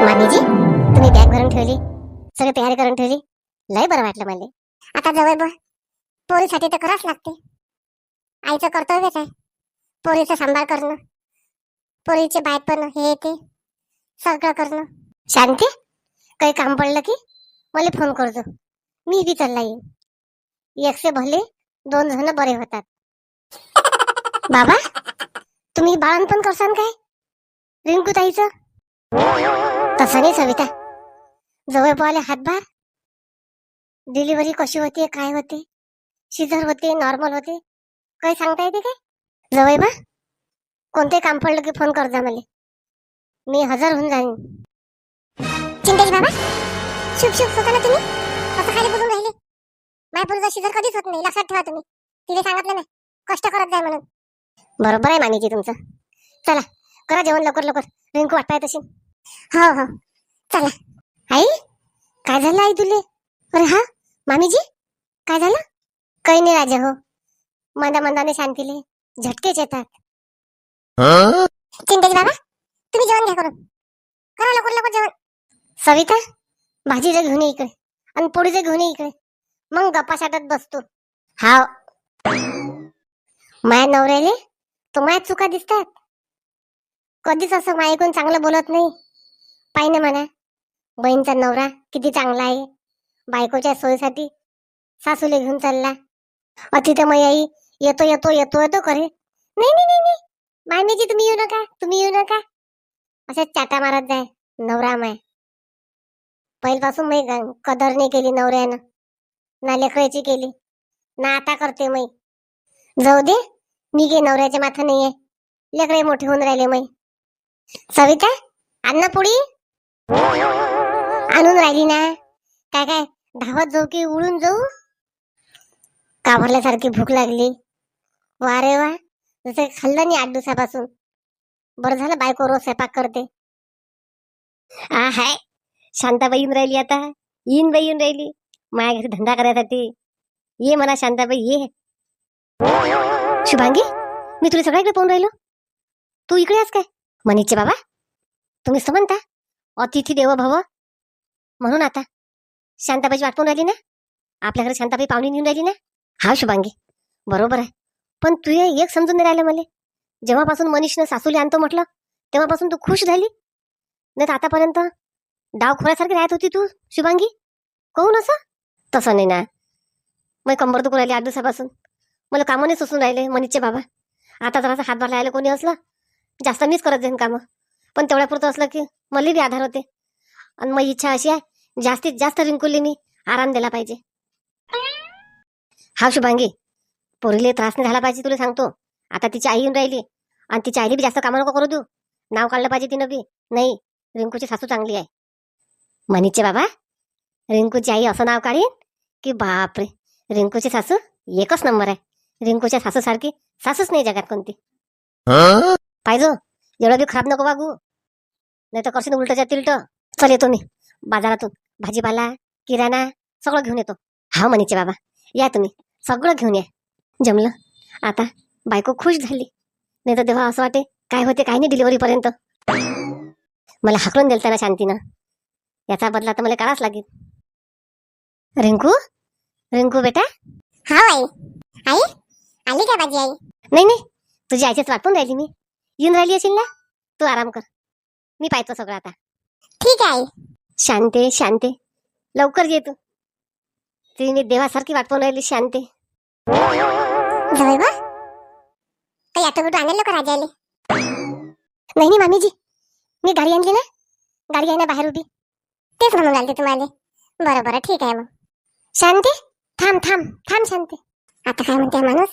मामीजी तुम्ही बॅग भरून ठेवली? सगळी तयारी करून ठेवली? लय बरं वाटलं मला. आता जवळ बघ पोरीसाठी तर करावंच लागते. आईचं कर्तव्यच आहे. पोरीचा सांभाळ करणं. पोरीचे बायपण हे ते. सगळं करणं. शांती? काही काम पडलं की? मला फोन करतो मी बी चालला येईन. एकसे भले दोन जण बरे होतात. बाबा तुम्ही बाळण पण करसान काय? रिंकू ताईचं तसं नाही सविता. जवळ पाहिले हातभार. डिलिव्हरी कशी होते काय होते? शिजर होते नॉर्मल होते. काय सांगता येते काय? जवळ बा. कोणते काम पडलं की फोन कर जा मला. मी हजर होऊन जाईन. चिंतेश बाबा. शुभ शुभ होता ना तुम्ही? असं खाली बोलून राहिले? मायपूरचा शिजर कधीच होत नाही. लक्षात ठेवा तुम्ही. तिने सांगितलं ना कष्ट करत जाय म्हणून. बरोबर आहे मामीजी तुमचं. चला करा जेवण लवकर लवकर. रिंकू वाटताय तशी. हो हो. चला. आई काय झालं आई तुले? अरे हा मामीजी काय झालं? काही नाही राजा हो. मंदा मंदाने शांतीले झटकेच येतात. चिंतेश बाबा तुम्ही जेवण घ्या करून. करा लवकर लवकर जेवण. सविता भाजीचं घेऊन ये इकडे आणि पोळीचं घेऊन ये इकडे. मग गप्पा साठत बसतो. हा माया नवऱ्याले तो माया चुका दिसतात. कधीच असं मायकून चांगलं बोलत नाही. पाहिजे म्हणा बहीणचा नवरा किती चांगला आहे. बायकोच्या सोयीसाठी सासूले घेऊन चालला. अति तर मै आई येतो येतो येतो येतो करे नाही नाही नाही नाही. मामीजी तुम्ही येऊ नका तुम्ही येऊ नका. अशा चाटा मारत जाय नवरा माय. पहिल्यापासून मी कदर नाही केली नवऱ्यानं. ना लेकराची केली ना आता करते मै जाऊ दे मी गे नवऱ्याच्या माथा नाहीये. लेकरे मोठे होऊन राहिले मै सविता अन्न पुढी आणून राहिली ना. काय काय? धावत जाऊ की उडून जाऊ? काभरल्यासारखी भूक लागली. वा रे वा. जसं खाल्लं नाही आठ दिवसापासून. बरं झालं बायको रोज स्वयंपाक करते. आ हाय. शांताबाई येऊन राहिली आता. येईन बाई येऊन राहिली. माझ्या घरी धंदा करायसाठी. ये म्हणा शांताबाई ये. शुभांगी मी तुला सगळ्याकडे पाहून राहिलो. तू इकडे आहेस काय? मनीचे बाबा? तुम्ही समनता म्हणता अतिथी देव भव. म्हणून आता शांताबाईची वाटपून राहिली ना? आपल्याकडे शांताबाई पाहुणी नेऊन राहिली ना? हा शुभांगी. बरोबर आहे. पण तू एक समजून नाही राहिलं मला. जेव्हापासून मनीषनं सासूले आणतो म्हटलं तेव्हापासून तू खुश झाली? नाही तर आतापर्यंत डावखोऱ्यासारखी राहत होती तू शुभांगी? कहून असं? तसं नाही ना. मग कंबर दुखून राहिली आठ दिवसापासून. मला कामं नाही सुसून राहिले मनीषचे बाबा. आता जरासा हातभार लायला कोणी असलं जास्त मीच करत जाईन कामं. पण तेवढ्यापुरतं असलं की मला बी आधार होते. आणि मग इच्छा अशी आहे जास्तीत जास्त रिंकुली मी आराम दिला पाहिजे. हा शुभांगी पोरीले त्रास नाही झाला पाहिजे तुला सांगतो. आता तिची आई येऊन राहिली आणि तिच्या आईली बी जास्त कामं नको करू देऊ. नाव काढलं पाहिजे तिनं बी. नाही रिंकूची सासू चांगली आहे. मनीचे बाबा रिंकूची आई असं नाव काढीन की बापरे रिंकूची सासू एकच नंबर आहे. रिंकूच्या सासू सारखी सासूच नाही जगात कोणती. पाहिजो एवढं बी खराब नको वागू. नाही तर करशील उलटच्या तिलट. चल येतो मी. बाजारातून. भाजीपाला किराणा सगळं घेऊन येतो. हा मनीचे बाबा. या तुम्ही. सगळं घेऊन या. जमलं? आता बायको खुश झाली. नाही तर तेव्हा असं वाटे काय होते काय नाही डिलिव्हरी पर्यंत. मला हाकलून दिलं ना शांतीनं. याचा बदला तर मला काढाच लागेल. रिंकू? रिंकू बेटा? हा आई आई? आली का माझी आई? नाही नाही. तुझी आईचीच वाटून राहिली मी. येऊन राहिली असेल ना? तू आराम कर. मी पाहतो सगळं आता. ठीक आहे. शांते शांते. लवकर ये तू. ती मी देवासारखी वाटपून राहिली शांते. जवळ बा. काही आता कुठं आणलं का आले नाही नाही मामीजी. मी गाडी आणली ना. गाडी आहे ना बाहेर उभी. तेच म्हणून राहिले तुम्हाला. बरं बरं ठीक आहे मग. शांते थांब थांब थांब शांते. आता काय म्हणते हा माणूस?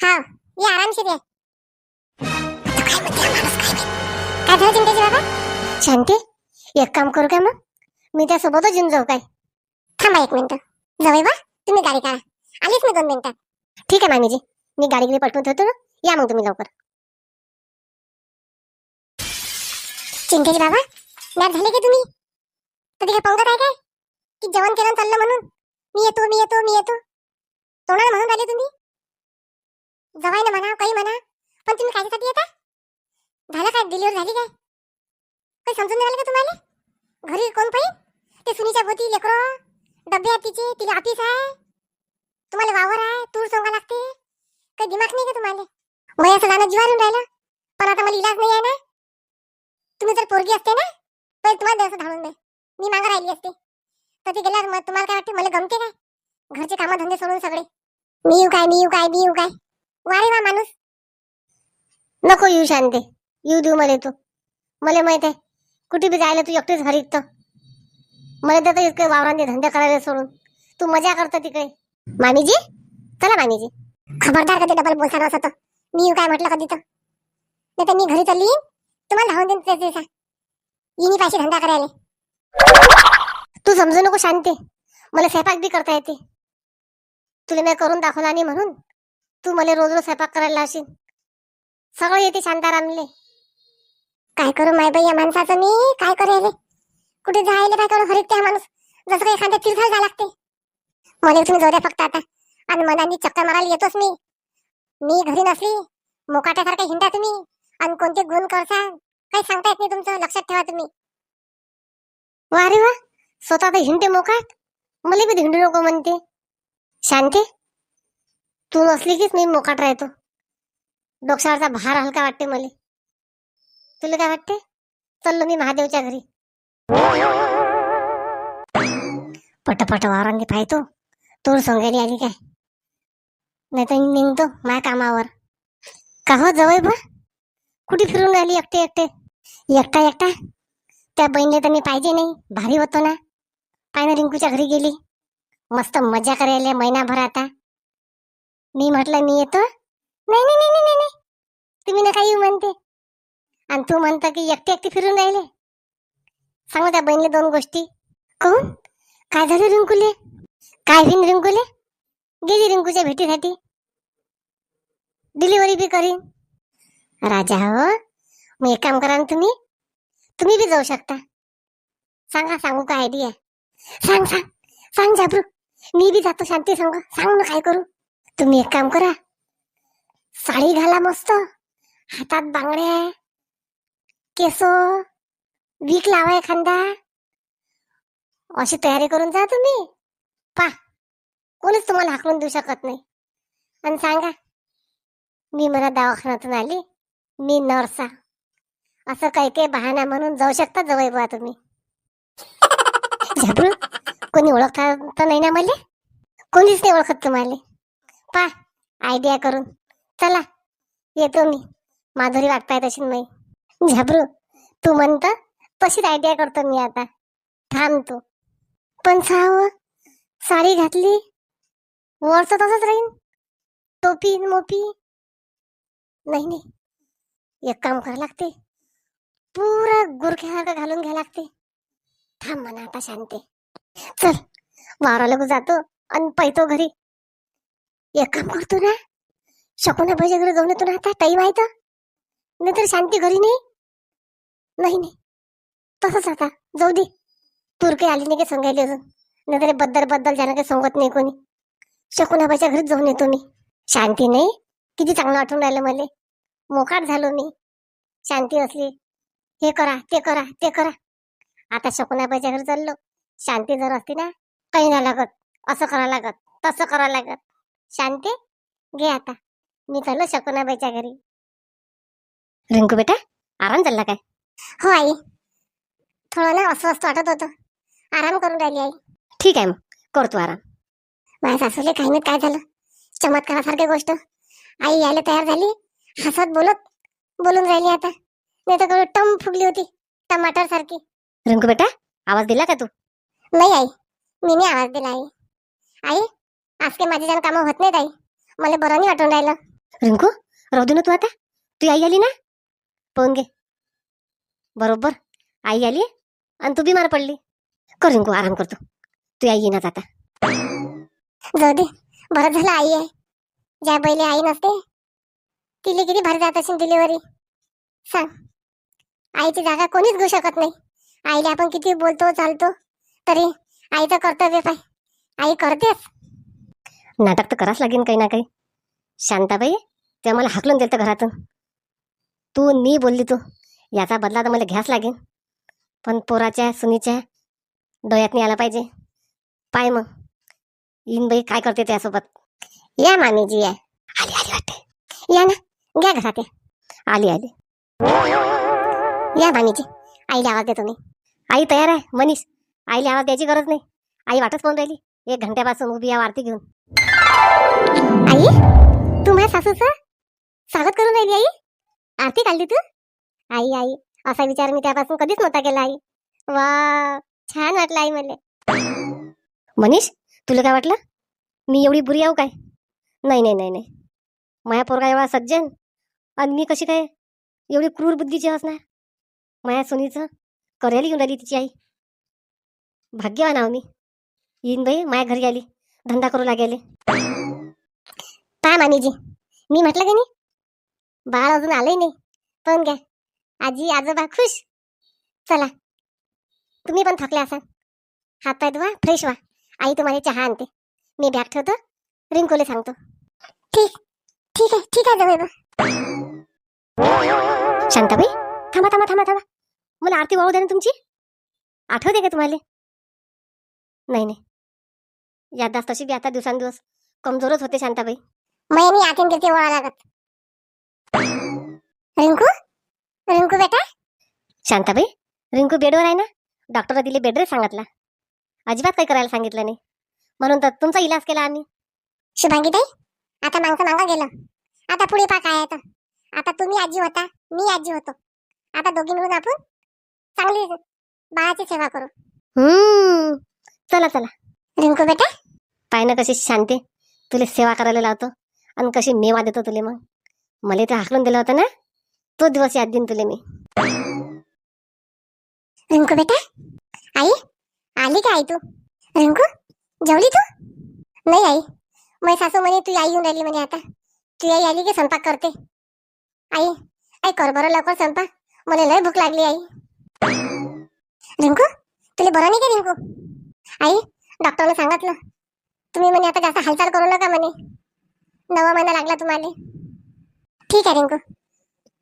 हा ये आरामशीर ये. आता काय म्हणते हा माणूस? काय माहीत? काय झालं चिंतेची बाबा? शांती एक काम करू का मग? मी त्यासोबतच येऊन जाऊ काय? थांबा एक मिनिट. जाऊ बा? तुम्ही गाडी काढा. आलीच मी दोन मिनिटात. ठीक आहे मामीजी. मी गाडी गिरी पटवून ठेवतो ना. या मग तुम्ही लवकर. चिंतेजी बाबा मॅच झाले का तुम्ही? कधी काय पंगत आहे काय? की जेवण केलं चाललं म्हणून? मी येतो मी येतो मी येतो. तोंडाला म्हणून राहिले तुम्ही? जवाय ना म्हणा काही म्हणा. पण तुम्ही कायच्यासाठी येता? झालं काय? डिलिव्हरी झाली काय? काही समजून नाही राहिलं का तुम्हाला? घरी कोण पाहिजे ते सुनीच्या गोती लेकरं डबे आहेत तिचे तिला ऑफिस आहे. तुम्हाला वावर आहे तूर सोंगा लागते. काही दिमाग नाही का तुम्हाला? वयाचं जाणं जिवारून राहिलं. पण आता मला इलाज नाही आहे ना? तुम्ही जर पोरगी असते ना पहिले तुम्हाला द्यायचं धाडून नाही मी मागं राहिली असते. तर ते गेल्यावर मग तुम्हाला काय वाटते? मला गमते काय घरचे कामं धंदे सोडून सगळे. मी येऊ काय मी येऊ काय मी येऊ काय? वारे वा माणूस. नको येऊ शांते. येऊ देऊ मला तू. मला माहीत आहे. कुठे बी जायला तू एकटीच घरी तर मला तर इतके वावरांनी धंदे करायला सोडून. तू मजा करतो तिकडे. मामीजी? चला मामीजी. खबरदार कधी डबल बोलता असं तर? मी काय म्हटलं कधी तर नाही तर मी घरी चालली येईन, तुम्हाला धावून देईन त्याच दिवसा. येईन पाहिजे धंदा करायला. तू समजू नको शांती. मला स्वयंपाक बी करता येते. तुला मी करून दाखवला नाही म्हणून तू मला रोज रोज स्वयंपाक करायला लावशील. सगळं येते शांतारामले. काय करू माय बाई या माणसाचं मी काय करेल कुठे जायला काय करू हरित त्या माणूस? जसं काही एखाद्या तीर्थाला जायला लागते मला तुम्ही जोड्या फक्त आता. आणि मनाने चक्कर मारायला येतोच मी. मी घरी नसली मोकाट्यासारखा हिंडा तुम्ही. आणि कोणते गुण करसान काही सांगता येत नाही तुमचं लक्षात ठेवा तुम्ही. वा रे वा स्वतः तर हिंडते मोकाट. मला बी हिंडू नको म्हणते. शांते तू नसली कीच मी मोकाट राहतो. डोक्यावरचा भार हलका वाटते मला. तुला काय वाटते चललो मी महादेवच्या घरी. पटपट वावरांनी पाहतो. तूर सोंगायली आली काय? नाही तर निघतो माझ्या कामावर. का हो जवळ बा कुठे फिरून राहिली एकटे एकटे? एकटा एकटा? त्या बहिणीला तर मी पाहिजे नाही. भारी होतो ना. पाय ना रिंकूच्या घरी गेली. मस्त मजा करायला महिनाभर आता. मी म्हटलं मी येतो? नाही नाही नाही नाही, नाही नाही. तुम्ही ना येऊ म्हणते. आणि तू म्हणता की एकटी एकटी फिरून राहिले? सांग त्या बहिणीला दोन गोष्टी. कोण? काय झालं रिंकूले? काय होईन रिंकूले? गेली रिंकूच्या भेटीसाठी. डिलिव्हरी बी करीन. राजा हो मग एक काम करा ना तुम्ही. तुम्ही बी जाऊ शकता. सांगा सांगू काय आयडिया सांग सांग. सांग जाबरू मी बी जातो शांती सांग. सांग ना काय करू. तुम्ही एक काम करा. साडी घाला मस्त. हातात बांगड्या केस वीक लावा एखादा. अशी तयारी करून जा तुम्ही. पा कोणीच तुम्हाला हाकलून देऊ शकत नाही. आणि सांगा मी मला दवाखान्यातून आली मी नर्सा असं काही काही बहाणा म्हणून जाऊ शकता जवळ बुवा तुम्ही. कोणी ओळखता तर नाही ना मला? कोणीच नाही ओळखत तुम्हाला. पा आयडिया करून. चला येतो मी. माधुरी येत अशी नाही झाबरू तू म्हणत तशीच आयडिया करतो मी आता. थांब तू. पण साव साडी घातली वरच तसंच राहीन. टोपी मोपी. नाही नाही. एक काम करा लागते. पुरा गुरख्यासारखं घालून घ्या लागते. थांब म्हणा आता शांते. चल वावराला जातो आणि पैतो घरी. एक काम करतो ना शकुना पैसे घरी जाऊन येतो ना आता टाईम आहे तर नाही तर शांती घरी नाही? नाही नाही. तसंच आता. जाऊ दे. तूर काही आली नाही का सांगायला अजून? नाही तर बद्दल बद्दल जाणं काही सांगत नाही कोणी. शकुनाबाईच्या घरीच जाऊन येतो मी. शांती नाही? किती चांगलं आठवून राहिलं मला. मोकाट झालो मी. शांती असली. हे करा ते करा ते करा. आता शकुनाबाईच्या घरी चाललो. शांती जर असती ना काही नाही लागत. असं करा लागत. तसं करा लागत. शांती घे आता. मी चाललो शकुनाबाईच्या घरी. रिंकू बेटा आराम चालला काय? हो आई थोडं ना अस्वस्थ वाटत होतं. आराम करून राहिली आई. ठीक आहे मग. करतो आराम. माझ्या सासूले काही नाही काय झालं? चमत्कारासारखी गोष्ट. आई यायला तयार झाली. हसत बोलत बोलून राहिली आता. नाही तर टम फुगली होती. टमाटर सारखी. रिंकू बेटा आवाज दिला का तू? नाही आई. मी नाही आवाज दिला आई. आई आज काही माझे जण कामं होत नाहीत आई. मला बरं नाही वाटून राहिलं. रिंकू राहू दे ना तू आता. तू आई आली ना? पाहून घे. बरोबर? आई आली आणि तू बिमार पडली. कर रिंकू आराम करतो. तू आई येणार आता जाऊ दे. बरं झालं आई आहे. ज्या पहिले आई नसते तिले किती भारी जात असेल डिलिव्हरी सांग. आईची जागा कोणीच घेऊ शकत नाही. आईला आपण किती बोलतो चालतो तरी आईचं कर्तव्य पाय. आई करतेच. नाटक तर करावंच लागेल काही ना काही. शांताबाई ते मला हाकलून देतं घरातून. तू मी बोलली तू. याचा बदला तर मला घ्यास लागेल. पण पोराच्या सुनीच्या डोळ्यात नाही आला पाहिजे. पाय मग. येईन बाई काय करते त्यासोबत? या मामीजी या. आली आली वाटते. या ना. घ्या घरात या. आली आली. या मामीजी. आईला आवाज देतो तुम्ही आई तयार आहे मनीष. आईला आवाज द्यायची गरज नाही. आई वाटच पाहून राहिली. एक घंट्यापासून उभी या आरती घेऊन. आई? तू माझ्या सासूचं स्वागत करून राहिली आई? आरती काढली तू? आई आई असा विचार मी त्यापासून कधीच नव्हता केला आई. वा छान वाटलं आई मला मनीष तुला काय वाटलं? मी एवढी बुरी आहो काय? नाही नाही नाही नाही. माया पोरगा एवढा सज्जन. आणि मी कशी काय एवढी क्रूर बुद्धीची असणार? माया सुनीचं करायला येऊन राहिली तिची आई. भाग्यवान आहो मी. येईन बाई माया घरी आली. धंदा करू लागेले. पहा मामीजी. मी म्हटलं की नाही? बाळ अजून आलंय नाही. पण काय आजी आजोबा खुश? चला. तुम्ही पण थकले असाल. हात पाय धुवा फ्रेश व्हा. आई तुम्हाला चहा आणते. मी बॅग ठेवतो. रिंकोले सांगतो. ठीक. ठीक आहे. ठीक आहे जवळ शांताबाई थांबा थांबा थांबा थांबा. मला आरती वाळू द्या ना तुमची. आठवते का तुम्हाला? नाही नाही. याददास तशी बी आता दिवसांदिवस कमजोरच होते शांताबाई. मी आठवण करते वळा लागत. रिंकू? रिंकू बेटा? शांताबाई रिंकू बेडवर आहे ना? डॉक्टर दिले बेड रेस्ट सांगितला. अजिबात काही करायला सांगितलं नाही. म्हणून तर तुमचा इलाज केला आम्ही. शुभांगी ताई आता मागचं मागं गेलं. आता पुढे पा काय आहे तर. आता तुम्ही आजी होता मी आजी होतो. आता दोघी मिळून आपण चांगली बाळाची सेवा करू. हम्म. चला चला. रिंकू बेटा? पाय ना कशी शांती. तुला सेवा करायला लावतो. आणि कशी मेवा देतो तुले मग. मला ते हाकलून दिलं होतं ना? तो दिवस याद देईन तुले मी. रिंकू बेटा? आई? आली का आई तू? रिंकू? जेवली तू? नाही आई. मै सासू म्हणे तू आई येऊन राहिली म्हणे आता. तू आई आली की स्वयंपाक करते. आई आई कर बरं लवकर स्वयंपाक. मला लय भूक लागली आई. रिंकू तुला बरं नाही का रिंकू? आई डॉक्टरनं सांगितलं. तुम्ही म्हणे आता जास्त हालचाल करू नका म्हणे. नवा महिना लागला तुम्हाला. ठीक आहे रिंकू.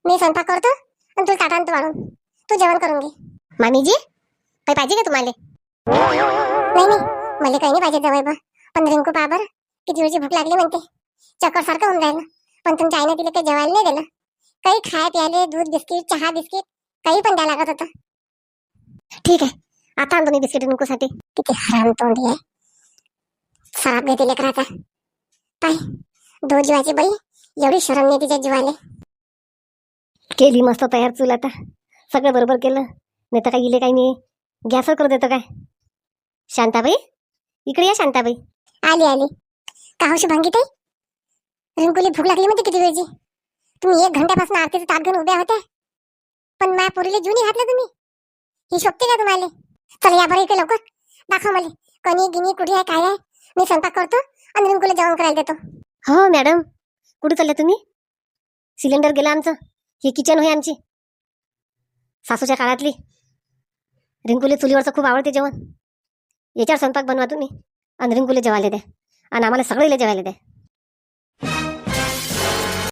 मी स्वयंपाक करतो आणि तुला ताटांत वाढून तू जेवण करून घे मामीजी काही पाहिजे का तुम्हाला नाही नाही मला काही नाही पाहिजे जवळ बा पण रिंकू पहा बरं किती वेळची भूक लागली म्हणते चक्कर सारखं होऊन राहिलं पण तुमच्या आईने तिला काही जेवायला नाही दिलं काही खाय प्यायले दूध बिस्किट चहा बिस्किट काही पण द्या लागत होतं। ठीक आहे आता आणतो मी बिस्किट नुकोसाठी किती हराम तोंडी आहे सराप घेते लेकराचा पाय दो जीवाची बाई एवढी शरम नाही तिच्या जीवाले केली मस्त तयार चूल आता. सगळं बरोबर केलं. नाही तर काय इले काय मी गॅसवर करू देतो काय? शांताबाई? इकडे या शांताबाई. आली आली. का हो शुभांगी ताई रिंकूली भूक लागली म्हणते किती वेळची? तुम्ही एक घंट्यापासून आरतीचं ताट घेऊन उभ्या होत्या. पण माझ्या पोरीला जुनी घातलं तुम्ही. ही शोभते का तुम्हाला? चल या बरं इकडे लवकर. दाखव मला. कणी गिनी कुठे आहे काय आहे? मी स्वयंपाक करतो आणि रिंकूला जेवण करायला देतो. हो मॅडम. कुठे चालले तुम्ही? सिलेंडर गेलं आमचं. ही किचन होय आमची. सासूच्या काळातली. रिंकुले चुलीवरचं खूप आवडते जेवण. याच्यावर स्वयंपाक बनवा तुम्ही. आणि रिंकुले जेवायला द्या आणि आम्हाला सगळीला जेवायला द्या